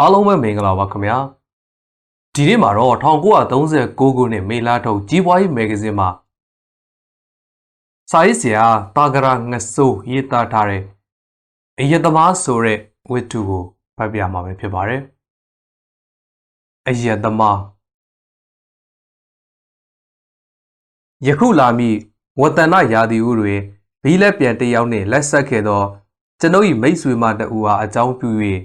အားလုံးပဲမင်္ဂလာပါခင်ဗျာဒီနေ့မှာတော့1939ခုနှစ်မေလထုတ်ကြီးပွားရေးမဂ္ဂဇင်းမှာစာရေးဆရာတာဂရာငဆိုးရေးသားထားတဲ့အယက်သမားဆိုတဲ့ဝတ္ထုကိုဖတ်ပြမှာပဲဖြစ်ပါတယ်အယက်သမားယခုလာမည့်ဝတ္တနရာသီဥတွင်ဘီလက်ပြန်တစ်ယောက်နှင့်လက်ဆက်ခဲ့သောကျွန်ုပ်၏မိတ်ဆွေမတအူအားအကြောင်းပြု၍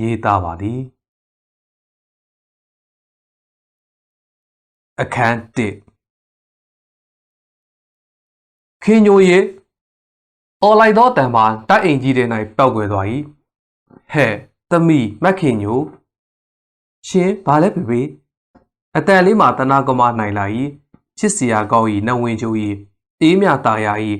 ရေးသားပါသည်အခန်း1ခင်ညိုရေအော်လိုက်သောတံပါတိုက်အိမ်ကြီးတဲ့၌ပောက်ကွယ်သွား၏ဟဲ့သမီးမက်ခင်ညိုရှင်ဘာလဲဖေဖေအတန်လေးမှာတနာကမနိုင်လာ၏ချစ်စရာကောင်း၏နဝင်ချို၏အေးမြတာယာ၏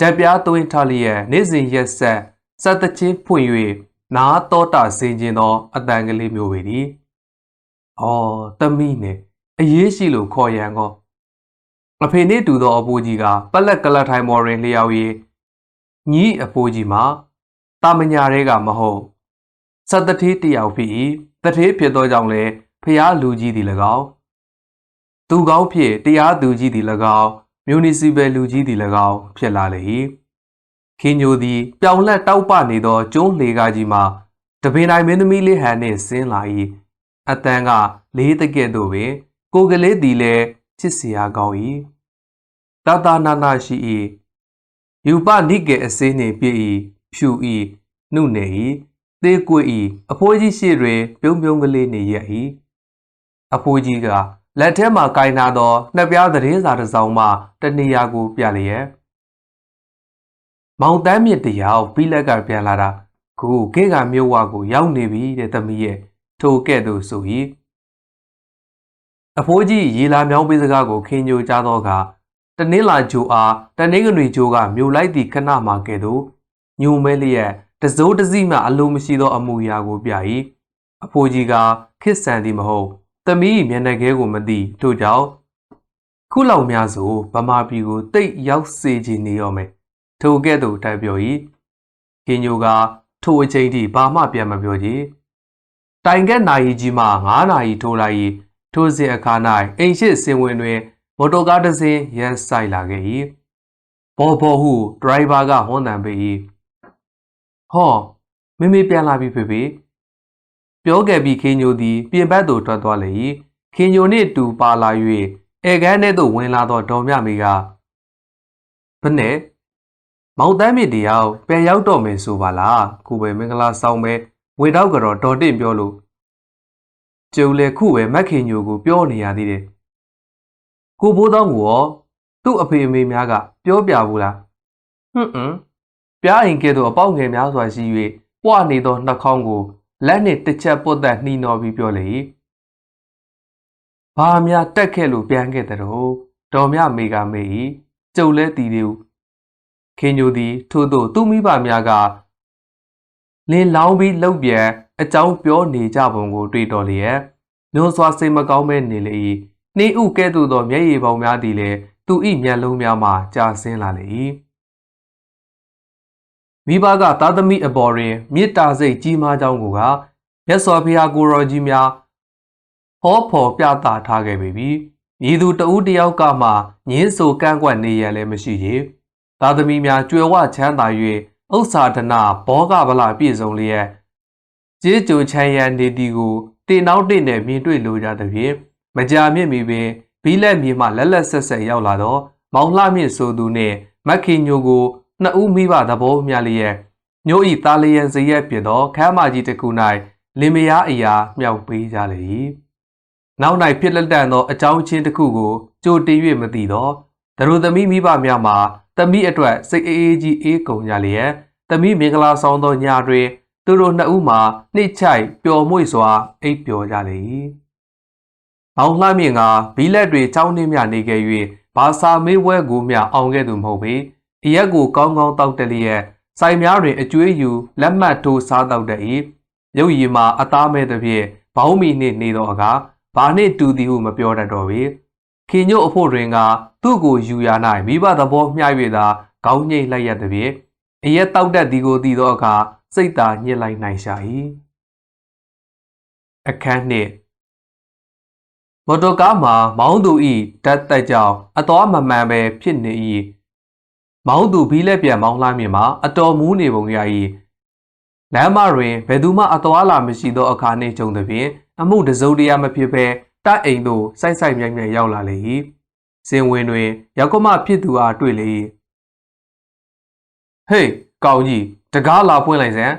ဓာတ်ပြားသွင်းထားလျက်နေ့စဉ်ရက်ဆက်စက်တချင်းဖွင့်၍ နားတော်တာဆင်ကျင်သောအတန်ကလေးမျိုးပေသည်။အော်သမီးနဲ့အရေးရှိလို့ခေါ်ရန်ကောအဖေနဲ့တူသောအဖိုးကြီးကပလက်ကလတ်ထိုင်မော်ရင်လျှောက်၍ညီအဖိုးကြီးမှာတာမညာတွေကမဟုတ်စက်တထေးတယောက်ဖြစ်၏တထေးဖြစ်သောကြောင့်လည်းဖျားလူကြီးသည်၎င်းသူကောင်းဖြစ်တရားသူကြီးသည်၎င်းမြူနီစီပယ်လူကြီးသည်၎င်းဖြစ်လာလေ၏ ခင်းညိုသည်ပြောင်လက်တောက်ပနေသောကျုံးလေကားကြီးမှာတပင်တိုင်းမင်းသမီးလေးဟန်နှင့်ဆင်းလာ၏အတန်းကလေးတကဲ့သို့ပင်ကိုကလေးသည်လည်းချစ်စရာကောင်း၏တာတာနာနာရှိ၏ယူပနိကေအစင်းနှင့်ပြည့်၏ဖြူ၏နှုတ်နေ၏သေးကွေ၏အဖိုးကြီးရှိတွင်ပြုံးပြုံးကလေးနေရ၏အဖိုးကြီးကလက်ထဲမှကင်နာသောနှစ်ပြားသတင်းစာတစ်စောင်မှတနေရာကိုပြလျက် မောင်တန်းမြင့်တယောက်ပြီးလက်ကပြန်လာတာခုခေကမြို့ဝကိုရောက်နေပြီတဲ့သမီးရဲ့ထိုကဲ့သို့ဆို၏အဖိုးကြီးရေလာမြောင်းပေးစကားကိုခင်ညိုကြသောအခါတနင်းလာဂျိုအားတနင်းကနွေဂျိုကမြို့လိုက်သည့်ခဏမှကဲ့သို့ညိုမဲလျက်တစိုးတစည်းမှအလိုမရှိသောအမူအရာကိုပြ၏အဖိုးကြီးကခစ်ဆန်သည်မဟုတ်သမီးမျက်နှာခဲကိုမသိထို့ကြောင့်ခုလောက်များဆိုဗမာပြည်ကိုတိတ်ရောက်စေခြင်းနေရောမယ် ထိုကဲ့သို့တိုက်ပြော၏ကင်းညိုကထိုအချိန်ထိဘာမှပြန်မပြောကြတိုင်ကက်နိုင်ကြီးမှ9နာရီထိုးလိုက်၏ထိုစဉ်အခါ၌အိမ်ရှိစင်ဝင်တွင်မော်တော်ကားတစ်စီးရန်ဆိုင်လာခဲ့၏ဘောဘောဟုဒရိုင်ဘာကဟွန်းတန်ပေး၏ဟောမမေပြန်လာပြီဖေဖေပြောခဲ့ပြီးခင်းညိုသည်ပြင်ပန်းသို့ထွက်သွားလေ၏ခင်ညိုနှင့်တူပါလာ၍ဧကန်းထဲသို့ဝင်လာသောဒေါ်မြမေကဘယ်နဲ့ မောင်တန်းမြစ်တရားပြန်ရောက်တော့မယ်ဆိုပါလားခုပဲမင်္ဂလာဆောင်ပဲဝေတော့ကတော့ဒေါ်တင့်ပြောလို့ကျုံလေခုပဲမက်ခင်ညိုကိုပြောနေရသေးတယ်ကိုဘိုးတော်ကရောသူ့အဖေအမေများကပြောပြဘူးလားဟွန်းဟွန်းပြားအိမ်ကဲ့သို့အပေါက်ငယ်များစွာရှိ၍ပွားနေသောနှာခေါင်းကိုလက်နှင့်တစ်ချက်ပုတ်သက်နှီးနှောပြီးပြောလေ၏ဘာများတက်ခဲ့လို့ပြန်ခဲ့တဲ့တော့ဒေါ်မြမေကမေ၏ကျုပ်လဲတည်သေးဘူး ခင်ညိုသည်ထို့သို့သူ့မိဘများကလင်းလောင်းပြီးလှုပ်ပြန်အကြောင်းပြောနေကြပုံကို တွေ့တော်လျက်နှိုးစွာစိတ်မကောင်းမဲနေလေ၏နှင်းဥကဲ့သို့သောမျက်ရည်ပေါင်များသည်လည်းသူ၏မျက်လုံးများမှကြာဆင်းလာလေ၏မိဘကသားသမီးအပေါ်တွင်မေတ္တာစိတ်ကြီးမားကြောင်းကိုကမြတ်စွာဘုရားကိုရောကြီးများဟောဖော်ပြသထားခဲ့ပေပြီ။ဤသူတဦးတယောက်ကမှညင်းဆိုကန့်ကွက်နေရလည်းမရှိသေး။ သားသမီးများကြွယ်ဝချမ်းသာ၍ဥစ္စာဒနာဘောဂဗလာပြည့်စုံလျက်ကျေးကြိုချမ်းရန်နေသည်ကိုတင်နောက်တင်နဲ့မြင်တွေ့လိုကြသဖြင့်မကြာမြင့်မီပင်ဘီလက်မြေမှလက်လက်ဆက်ဆက်ရောက်လာတော့မောင်လှမြင့်ဆိုသူနှင့်မက်ခင်ညိုကိုနှစ်ဦးမိဘသဘောမျှလျက်ညိုဤသားလျက်စရက်ပြသောခမ်းမကြီးတစ်ခု၌လင်မယားအရာမြောက်ပေးကြလေ၏နောက်၌ဖြစ်လက်တန်သောအကြောင်းချင်းတစ်ခုကိုကြိုတင်၍မသိသောဒရုသမီးမိဘများမှာ သမီးအတွက်စိတ်အေးအေးကြီးအေးကုန်ကြလျက်သမီးမင်္ဂလာဆောင်သောညတွင်သူတို့နှစ်ဦးမှာနှိမ့်ချိုက်ပျော်မွေ့စွာအိပ်ပျော်ကြလေ၏။အောင်လှမြင့်ကဘီလက်တွေចောင်းနှင်းမြနေခဲ့၍ဘာသာမေးပွဲကိုမျှအောင်ခဲ့သူမဟုတ်ပေ။အရက်ကိုကောင်းကောင်းတောက်တလျက်ဆိုင်များတွင်အကျွေးယူလက်မှတ်ထိုးစားတောက်တဲ့၏။ရုပ်ရည်မှာအသားမဲ့သည်ဖြင့်ဘောင်းမီနှင့်နေသောအခါဘာနှင့်တူသည်ဟုမပြောတတ်တော့ပေ။ ခင်ညို့အဖို့တွင်ကသူ့ကိုယူရ၌မိဘသဘောမျှ၍သာခေါင်းငိတ်လိုက်ရသည်ဖြင့်အရက်တောက်တတ်သည်ကိုသိသောအခါစိတ်သာညစ်လိုက်နိုင်ရှာ၏အခန်းနှစ်မော်တော်ကားမှာမောင်းသူဤဓာတ်တက်ကြောင်အတော်မမှန်ပဲဖြစ်နေ၏မောင်းသူဘီးလက်ပြန်မောင်းလှမ်းမြင်မှာအတော်မူးနေပုံရ၏လမ်းမတွင်ဘယ်သူမှအတော်လာမရှိသောအခါနှင့်ကြုံသည်ဖြင့်အမှုတစုံတရာမဖြစ်ဘဲ တိုက်အိမ်သို့စိုက်စိုက်မြိုင်မြိုင်ရောက်လာလေ၏စင်ဝင်တွင်ရောက်ခမဖြစ်သူအားတွေ့လေ၏ဟေးကောင်ကြီးတကားလာပွင့်လိုက်စမ်း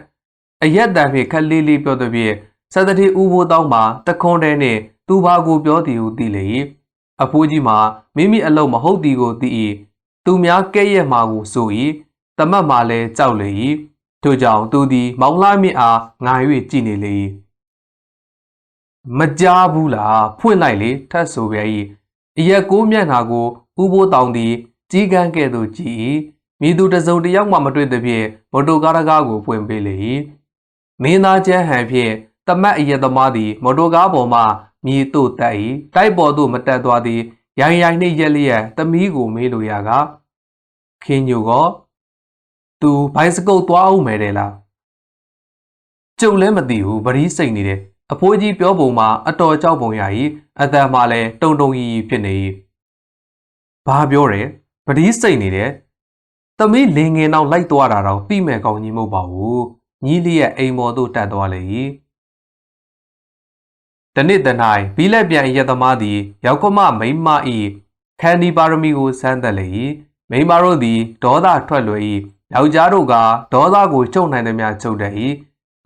အရက်တံဖြင့်ခက်လေးလေးပြောသည်ဖြင့်စသတိဦးဘိုးတောင်းမှာတခွန်းတဲနှင့်သူဘာကိုပြောသည်ဟုသိလေ၏အဖိုးကြီးမှာမိမိအလုံးမဟုတ်သည်ကိုသိ၏သူများကဲ့ရဲ့မှာကိုဆို၏တမတ်မှာလည်းကြောက်လေ၏ထို့ကြောင့်သူသည်မောင်လှမြင့်အားငာ၍ကြည်နေလေ၏ မကြားဘူးလားဖွင့်လိုက်လေထတ်ဆိုပြ၏အရက်ကိုမျက်နှာကိုဥပိုးတောင်သည်ကြီးကန်းကဲ့သို့ကြည်၏မိသူတစ်စုံတစ်ယောက်မှမတွေ့သဖြင့်မော်တော်ကားတကားကိုဖွင့်ပေးလေ၏မင်းသားကျန်းဟန်ဖြင့်တမတ်အရက်သမားသည်မော်တော်ကားပေါ်မှမြေသို့တက်၏တိုက်ပေါ်သို့မတက်သွားသည်ရိုင်ရိုင်နှင့်ရက်လျက်သမီးကိုမေးလိုရကခင်းညိုကသူဘိုင်စကုတ်သွားအောင်မယ်တဲ့လားကျုပ်လည်းမသိဘူးဗရီးစိတ်နေတယ် အဖိုးကြီးပြောပုံမှာအတော်ကြောက်ပုံရ၏အတန်မှလည်းတုံတုံကြီးကြီးဖြစ်နေ၏ဘာပြောတယ်ဗရီးစိတ်နေတယ်သမီးလင်ငယ်နောက်လိုက်သွားတာတော့ပြီးမဲ့ကောင်းကြီးမဟုတ်ပါဘူးညီလေးရဲ့အိမ်မော်သို့တက်သွားလေ၏တနေ့တ၌ဘီလက်ပြန်ရက်သမားသည်ရောက်ခမမိမဤခန္ဒီပါရမီကိုစမ်းသက်လေ၏မိမတို့သည်ဒေါသထွက်လွယ်၏ယောက်ျားတို့ကဒေါသကိုချုပ်နိုင်သည်များချုပ်တတ်၏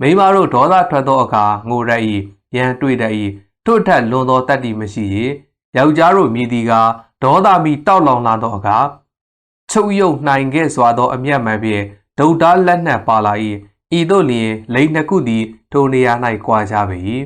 မိမတို့ဒေါသထွက်သောအခါငိုရ၏ရန်တွေ့တတ်၏ထို့ထက်လွန်သောတတ္တိမရှိ၏ယောက်ျားတို့မြည်သည်ကဒေါသမီတောက်လောင်လာသောအခါချုပ်ယုတ်နိုင်ခဲ့စွာသောအမျက်မှန်ဖြင့်ဒုတ်သားလက်နက်ပါလာ၏ဤသို့လျင်လိန်နှစ်ခုသည်ထိုနေရာ၌ကွာကြပေ၏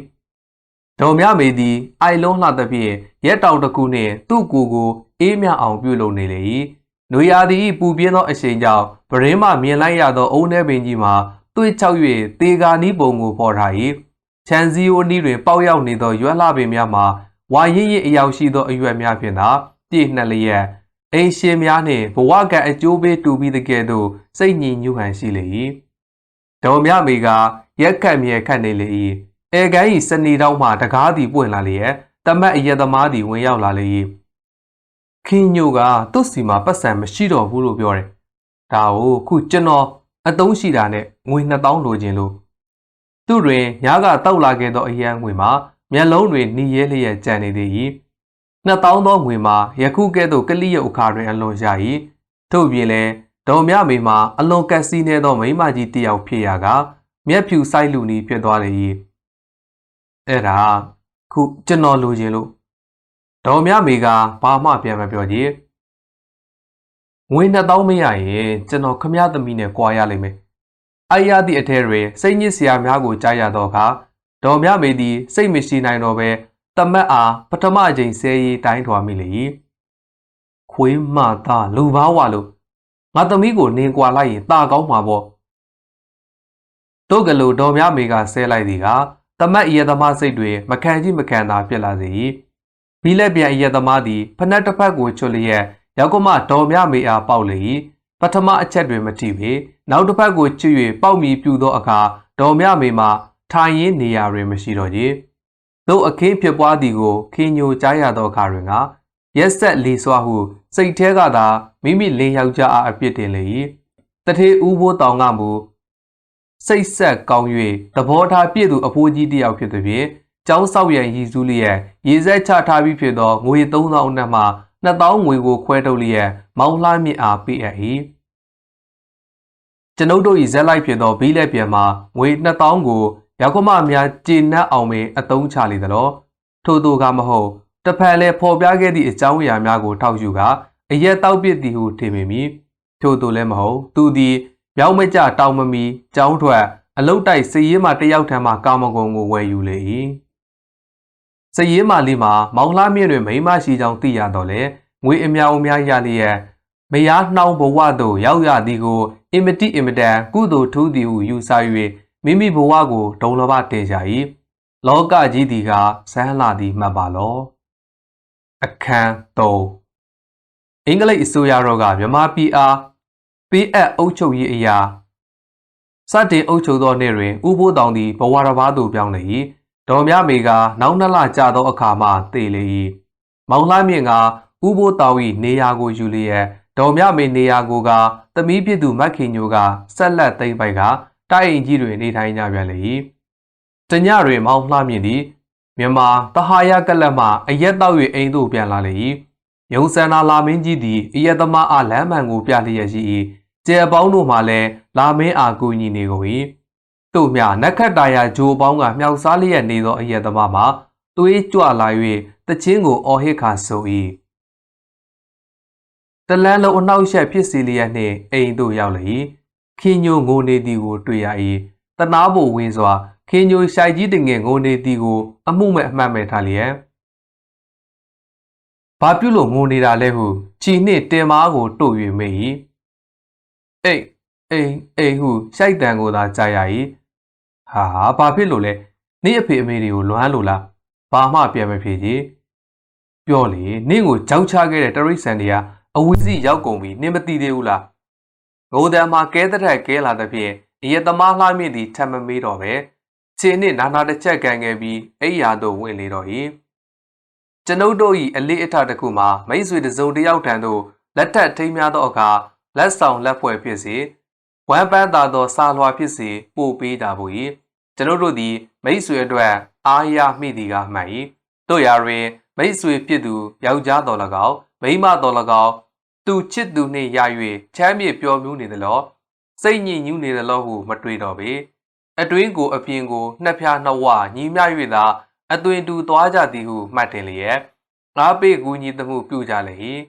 ဒေါ်မြမေသည်အိုင်လုံးလှသဖြင့်ရက်တောင်တစ်ခုနှင့်သူ့ကိုယ်ကိုအေးမြအောင်ပြုလုပ်နေလေ၏နွေရာသီ၏ပူပြင်းသောအရှိန်ကြောင့်ပရင်းမှမြင်လိုက်ရသောအုံနှဲပင်ကြီးမှာ သွေးချောက်၍တေဂာနီးပုံကိုဖော်ထား၏ချန်စီယိုနီးတွင်ပေါက်ရောက်နေသောရွက်လှပင်များမှာဝါရင့်ရင့်အယောင်ရှိသောအရွက်များဖြင့်သာပြည့်နှက်လျက်အိမ်ရှင်များနှင့်ဘဝကအကျိုးပေးတူပြီးတကယ်သို့စိတ်ညစ်ညူးဟန်ရှိလေ၏ဒေါ်မြမေကရက်ခတ်မြဲခတ်နေလေ၏အဲကိုင်း၏စနေတောင်းမှတကားသည်ပွင့်လာလျက်တမတ်အယက်သမားသည်ဝင်ရောက်လာလေ၏ခင်းညိုကသူ့စီမှာပတ်စံမရှိတော့ဘူးလို့ပြောတယ်ဒါကိုခုကျွန်တော် အတုံးရှိတာနဲ့ငွေ2000လိုချင်လို့သူတွင်ညကတောက်လာခဲ့သောအရန်ငွေမှာမျက်လုံးတွင်หนีရဲလျက်ကြံနေသေး၏2000သောငွေမှာယခုကဲ့သို့ကလိရုပ်အခါတွင်အလွန်ရ၏ထို့ပြင်လည်းဒေါ်မြမေမှာအလွန်ကက်စီနေသောမိမကြီးတစ်ယောက်ဖြစ်ရာကမျက်ဖြူဆိုင်လူနီဖြစ်သွားလေ၏အဲ့ဒါခုကျွန်တော်လိုချင်လို့ဒေါ်မြမေကဘာမှပြန်မပြောကြည့် ငွေ2000မရရင်ကျွန်တော်ခမရသမီးနဲ့ကြွာရလိမ့်မယ်အိုင်ရသည့်အထက်တွင်စိတ်ညစ်စရာများကိုကြားရသောအခါဒေါ်မြမေသည်စိတ်မရှိနိုင်တော့ဘဲတမတ်အားပထမအကြိမ်ဆဲရီတိုင်းထွာမိလေ၏ခွေးမသားလူဘာဝလို့ငါသမီးကိုနင်ကွာလိုက်ရင်ตาကောင်းမှာပေါ့တို့ကလေးဒေါ်မြမေကဆဲလိုက်သည်ကတမတ်အယသမားစိတ်တွေမခံကြည့်မခံသာဖြစ်လာစေ၏ဘီလက်ပြန်အယသမားသည်ဖနက်တစ်ဖက်ကိုချွတ်လျက် ရောက်ကမဒေါ်မြမေအားပေါက်လေ၏ပထမအချက်တွင်မထိပေနောက်တစ်ဖက်ကိုချွတ်၍ပေါက်မီပြူသောအခါဒေါ်မြမေမှာထိုင်ရင်းနေရာတွင်မရှိတော့ကြသို့အခင်းဖြစ်ပွားသည်ကိုခင်းညိုကြားရသောအခါတွင်ကရက်ဆက်လီစွာဟုစိတ်ထဲကသာမိမိလင်းယောက်ျားအားအပြစ်တင်လေ၏တထေဦးဘိုးတောင်ကမူစိတ်ဆက်ကောင်း၍သဘောထားပြည့်သူအဖိုးကြီးတစ်ယောက်ဖြစ်သည်ဖြင့်ကျောင်းဆောက်ရန်ရည်စူးလျက်ရေစက်ချထားပြီးဖြစ်သောငွေ3000နဲ့မှ 2000ငွေကိုခွဲထုတ်လျက်မောင်းလှမြင့်အားပေးအပ်၏ကျွန်ုပ်တို့၏ဇက်လိုက်ဖြစ်သောဘီးလက်ပြန်မှာငွေ2000ကိုရောက်ခမများကျေနပ်အောင်ပင်အသုံးချလေသလိုထို့သူကမဟုတ်တဖန်လဲဖော်ပြခဲ့သည့်အကြောင်းအရာများကိုထောက်ယူကအရက်တောက်ပစ်သည်ဟုထင်မိမိထို့သူလည်းမဟုတ်သူသည်မြောက်မကြတောင်မမီကြောင်းထွက်အလုတ်တိုက်စည်ရဲမှတယောက်ထံမှကာမဂုဏ်ကိုဝယ်ယူလေ၏ စည်ရဲမှလေးမှာမောင်လှမြင့်တွင်မိမရှိကြောင်းသိရတော့လေငွေအများအများရလျက်မယားနှောင်းဘဝသို့ရောက်ရသည်ကိုအင်မတိအင်မတန်ကုသိုလ်ထူးသည်ဟုယူဆ၍မိမိဘဝကိုဒုံလဘတင်ကြ၏လောကကြီးသည်ကဆန်းလာသည်မှတ်ပါလောအခန်း3အင်္ဂလိပ်အစိုးရတော်ကမြန်မာပြည်အားပေးအပ်အုပ်ချုပ်ရေးအရာစတင်အုပ်ချုပ်သောနေ့တွင်ဥပိုးတောင်သည်ဘဝတစ်ပါးသို့ပြောင်းလေ၏ ဒေါ်မြမေကနောက်နှစ်လကြာသောအခါမှသေလေ၏မောင်လှမြင့်ကဥဘိုးတောင်၏နေရာကိုယူလျက်ဒေါ်မြမေနေရာကိုကသမီးဖြစ်သူမက်ခင်ညိုကဆက်လက်သိမ့်ပိုက်ကတိုက်အိမ်ကြီးတွင်နေထိုင်ကြပြန်လေ၏တညတွင်မောင်လှမြင့်သည်မြန်မာတဟာယကလပ်မှအရက်တောက်၍အိမ်သို့ပြန်လာလေ၏ယုံစန္နာလာမင်းကြီးသည်အရက်သမားအားလမ်းမှန်ကိုပြလျက်ရှိ၏ကျဲပေါင်းတို့မှလည်းလာမင်းအားကူညီနေကုန်၏ တို့မြနက်ခတ်တာယာဂျိုပေါင်းကမြောက်စားလျက်နေသောအရက်သမားမှာသွေးကြွလာ၍တချင်းကိုအော်ဟစ်ခါဆို၏တလန်းလုံးအနှောက်အယှက်ဖြစ်စီလျက်နှင့်အိမ်သို့ရောက်လေ၏ခင်းညိုငိုနေသည်ကိုတွေ့ရ၏တနာဖို့ဝင်းစွာခင်းညိုရှိုက်ကြီးတငယ်ငိုနေသည်ကို အမှုမဲ့အမှတ်မဲ့ထားလျက်ဘာပြုလို့ငိုနေတာလဲဟုချီနှင့်တင်မားကိုတို့၍မေး၏အိတ်အိမ်အိမ်ဟုရှိုက်တန်ကိုသာကြားရ၏ ဟာဘာဖြစ်လို့လဲနေ့အဖေအမေတွေကိုလွမ်းလို့လားဘာမှပြန်မဖြေကြည်ပြောလေနင့်ကိုကြောက်ချခဲ့တဲ့တရိတ်ဆန်တွေကအဝီစီရောက်ကုန်ပြီနင့်မသိသေးဘူးလားငိုတံမှာကဲတဲ့ထက်ကဲလာတဲ့ဖြင့်အရက်သမားလှမြင့်သည်ထပ်မမေးတော့ပဲခြေနှင့်နာနာတစ်ချက်ကန်ခဲ့ပြီးအိယာသို့ဝင်လေတော့၏ကျွန်ုပ်တို့၏အလေးအထတစ်ခုမှာမိတ်ဆွေတစုံတစ်ယောက်ထံသို့လက်ထက်ထိမ်းများသောအခါလက်ဆောင်လက်ဖွဲ့ဖြစ်စေ ဝမ်းပန်းသာသောစာလွှာဖြစ်စေပို့ပေးတာဘူး၏ကျွန်ုပ်တို့သည်မိတ်ဆွေအတွက်အားရမိသည်ကမှန်၏တို့ရာတွင်မိတ်ဆွေဖြစ်သူယောက်ျားတော်၎င်းမိန်းမတော်၎င်းသူချစ်သူနှင့်ရ၍ချမ်းမြေ့ပျော်မြူးနေသလောစိတ်ညစ်ညူးနေသလောဟုမတွေးတော့ပေအတွင်းကိုအပြင်ကိုနှစ်ဖြားနှစ်ဝညီမျှ၍သာအသွင်တူသွားကြသည်ဟုမှတ်တယ်လျက်ငါပေကူညီသမှုပြုကြလေ၏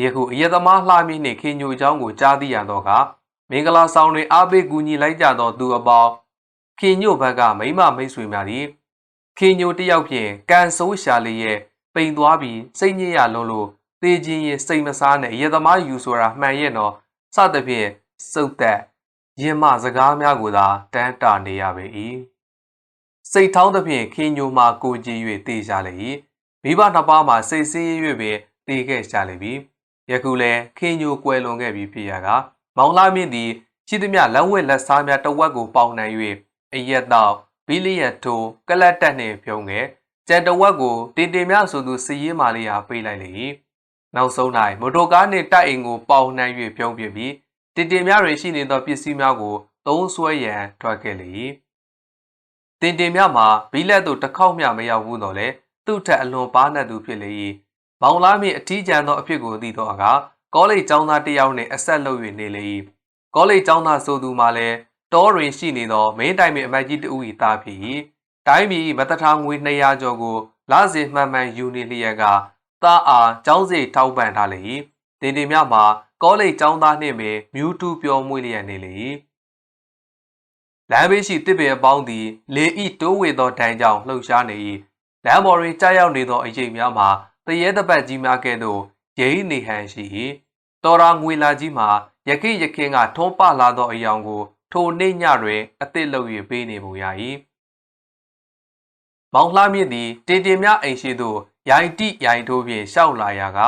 ယခုအယသမားလှမင်းနှင့်ခင်ညိုเจ้าကိုကြားသိရသောက မင်္ဂလာဆောင်တွင်အားပေးကူညီလိုက်ကြသောသူအပေါင်းခင်ညိုဘက်ကမိမမိတ်ဆွေများသည်ခင်ညိုတယောက်ဖြင့်ကန်ဆိုးရှာလေးရဲ့ပိန်သွားပြီးစိတ်ညစ်ရလုံးလို့သေခြင်းရဲ့စိတ်မစားနဲ့ရသမားယူဆိုတာမှန်ရဲ့နော်စသဖြင့်စုတ်သက်ရင်မစကားများကိုသာတန်းတာနေရပေ၏စိတ်ထောင်းသဖြင့်ခင်ညိုမှကိုကြည်၍တေးကြလေ၏မိဘနှစ်ပါးမှစိတ်ဆင်းရဲ၍ပင်တေးခဲ့ကြလေပြီယခုလည်းခင်ညိုကွယ်လွန်ခဲ့ပြီဖြစ်ရက မောင်လာမြင့်သည်ရှိသမျှလက်ဝက်လက်စားများတဝက်ကိုပေါင်နိုင်၍အရက်တော့ဘီလီယက်ထိုကလတ်တက်နှင့်ပြုံးခဲ့ကြံတဝက်ကိုတင်တင်များဆိုသူစီရေးမာလေးဟာပေးလိုက်လေ၏နောက်ဆုံး၌မိုတိုကားနှင့်တိုက်အိမ်ကိုပေါင်နှံ၍ပြုံးပြပြီးတင်တင်များတွင်ရှိနေသောပစ္စည်းများကိုသုံးဆွဲရန်ထွက်ခဲ့လေ၏တင်တင်များမှာဘီလက်သို့တစ်ခေါက်မျှမရောက်ဘူးတော့လေသူ့ထက်အလွန်ပါးနှက်သူဖြစ်လေ၏မောင်လားမြင့်အထီးကျန်သောအဖြစ်ကိုသိသောအခါ ကောလိပ်ကျောင်းသားတစ်ယောက်နှင့်အဆက်လုပ်၍နေလေ၏ကောလိပ်ကျောင်းသားဆိုသူမှလည်းတောတွင်ရှိနေသောမင်းတိုင်ပင်အမတ်ကြီးတဦး၏သားဖြစ်၏တိုင်းပြည်မတထားငွေ200ကျော်ကိုလစဉ်မှန်မှန်ယူနေလျက်ကသားအားကျောင်းစိတ်ထောက်ပံ့ထားလေ၏တင်တင်မြမှာကောလိပ်ကျောင်းသားနှင့်ပင်မြူးတူပျော်မွေ့လျက်နေလေ၏လမ်းဘေးရှိတစ်ပင်အပေါင်းသည်လေဤတိုးဝေသောဒဏ်ကြောင့်လှုပ်ရှားနေ၏လမ်းပေါ်တွင်ကြားရောက်နေသောအရေးများမှာတရေတပတ်ကြီးများကဲ့သို့ရိမ့်နေဟန်ရှိ၏ တော်ရာငွေလာကြီးမှာရခိရခင်းကထုံးပလာသောအယောင်ကို ထိုနေ့ညတွင်အသစ်လုပ်၍ပေးနေပုံရ၏မောင်လှမြင့်သည်တင်တင်များအိမ်ရှိသို့ရိုင်တိရိုင်ထိုးဖြင့်ရှောက်လာရာက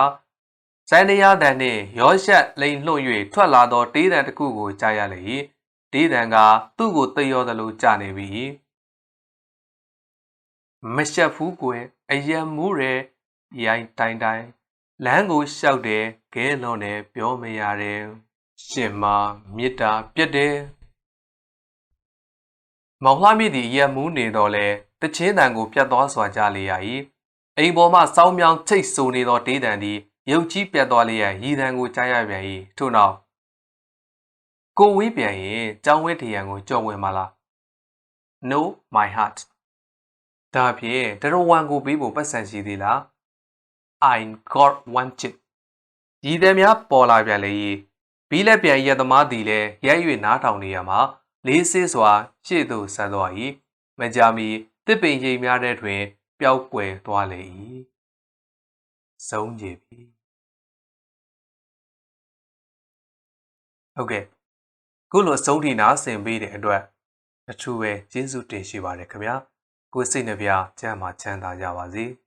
ဇန်နရတန်နှင့်ရောရှက်လိန်လွှတ်၍ထွက်လာသောတေးတံတစ်ခုကိုကြားရလေ၏တေးတံကသူ့ကိုသိရောသလိုကြားနေပြီမရှက်ဖူးကွယ်အယံမူးရဲရိုင်တိုင်တိုင် လမ်းကိုလျှောက်တယ်ကဲလွန်တယ်ပြောမရတယ်ရှင်မမေတ္တာပြတ်တယ်မောင်လှမြင့်သည်ရက်မူးနေတော့လဲတချင်းတန်ကိုပြတ်သွားစွာကြလေရ၏အိမ်ပေါ်မှစောင်းမြောင်းချိတ်ဆူနေသောတေးတန်သည်ရုပ်ကြီးပြတ်သွားလျက်ရည်တံကိုကြားရပြန်၏ထို့နောက်ကိုဝေးပြန်ရင်ကြောင်းဝဲထရံကိုကြော်ဝင်ပါလား No my heart ဒါဖြင့်တရဝံကိုပေးဖို့ပတ်စံရှိသေးလား I got one chip ရည်သည်များပေါ်လာပြန်လေဘီလက်ပြန်ရက်သမားသည်လည်းရိုက်၍နားထောင်နေရမှာလေးစစ်စွာရှေ့သို့ဆန်သွား၏မကြာမီတစ်ပင်ရိပ်များတဲ့တွင် ပျောက်ကွယ်သွားလေ၏ဆုံးကြပြီဟုတ်ကဲ့ခုလိုဆုံးထိနာဆင်ပေးတဲ့အတွက်အထူးပဲကျေးဇူးတင်ရှိပါတယ်ခင်ဗျာကိုစိတ်နှပြချမ်းသာချမ်းသာကြပါစေ။